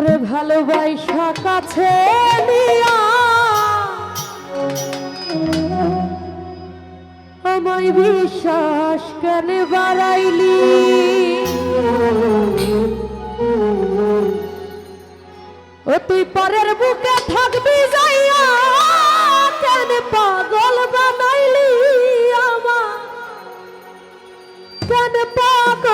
তোরে ভালোবাসা কাছে আমায় বিশ্বাস কেন বাড়াইলি? ও তুই পরের বুকে থাকবি যাইয়া, কেন পাগল বানাইলি আমা কেন পাগল